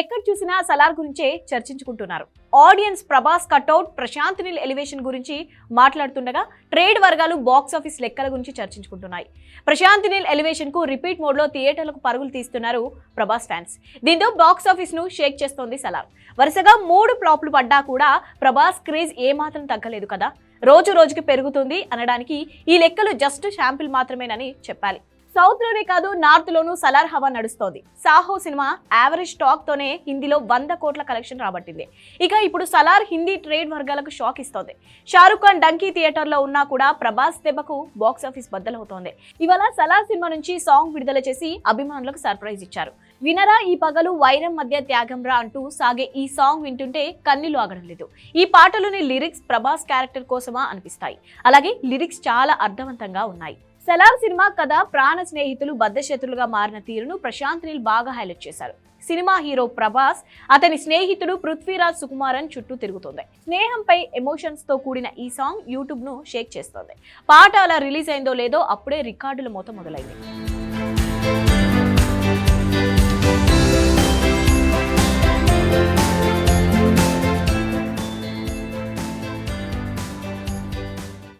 ఎక్కడ చూసినా సలార్ గురించే చర్చించుకుంటున్నారు. Audience Prabhas cutout Prashanth Neel elevation గురించి మాట్లాడుతుండగా ట్రేడ్ వర్గాలు బాక్స్ ఆఫీస్ లెక్కల గురించి చర్చించుకుంటున్నాయి. ప్రశాంత్ నీల్ ఎలివేషన్కు రిపీట్ మోడ్లో థియేటర్లకు పరుగులు తీస్తున్నారు ప్రభాస్ ఫ్యాన్స్. దీంతో బాక్స్ ఆఫీస్ను షేక్ చేస్తోంది సలార్. వరుసగా మూడు ఫ్లాప్లు పడ్డా కూడా ప్రభాస్ క్రేజ్ ఏమాత్రం తగ్గలేదు కదా? రోజు రోజుకి పెరుగుతుంది అనడానికి ఈ లెక్కలు జస్ట్ శాంపిల్ మాత్రమేనని చెప్పాలి. సౌత్లోనే కాదు నార్త్ లోనూ సలార్ హవా నడుస్తోంది. సాహో సినిమా యావరేజ్ టాక్ తోనే హిందీలో వంద కోట్ల కలెక్షన్ రాబట్టింది. ఇక ఇప్పుడు సలార్ హిందీ ట్రేడ్ వర్గాలకు షాక్ ఇస్తోంది. షారుఖ్ ఖాన్ డంకీ థియేటర్లో ఉన్నా కూడా ప్రభాస్ దెబ్బకు బాక్స్ ఆఫీస్ బద్దలవుతోంది. ఇవాళ సలార్ సినిమా నుంచి సాంగ్ విడుదల చేసి అభిమానులకు సర్ప్రైజ్ ఇచ్చారు. వినరా ఈ పగలు వైరం మధ్య త్యాగంరా అంటూ సాగే ఈ సాంగ్ వింటుంటే కన్నీళ్ళు ఆగడం లేదు. ఈ పాటలోని లిరిక్స్ ప్రభాస్ క్యారెక్టర్ కోసమా అనిపిస్తాయి. అలాగే లిరిక్స్ చాలా అర్థవంతంగా ఉన్నాయి. సలార్ సినిమా కథ ప్రాణ స్నేహితులు బద్ధశత్రులుగా మారిన తీరును ప్రశాంత్ నీల్ బాగా హైలైట్ చేశారు. సినిమా హీరో ప్రభాస్ అతని స్నేహితుడు పృథ్వీరాజ్ సుకుమారన్ చుట్టూ తిరుగుతుంది. స్నేహంపై ఎమోషన్స్తో కూడిన ఈ సాంగ్ యూట్యూబ్ను షేక్ చేస్తోంది. పాట అలా రిలీజ్ అయిందో లేదో అప్పుడే రికార్డుల మూత మొదలైంది.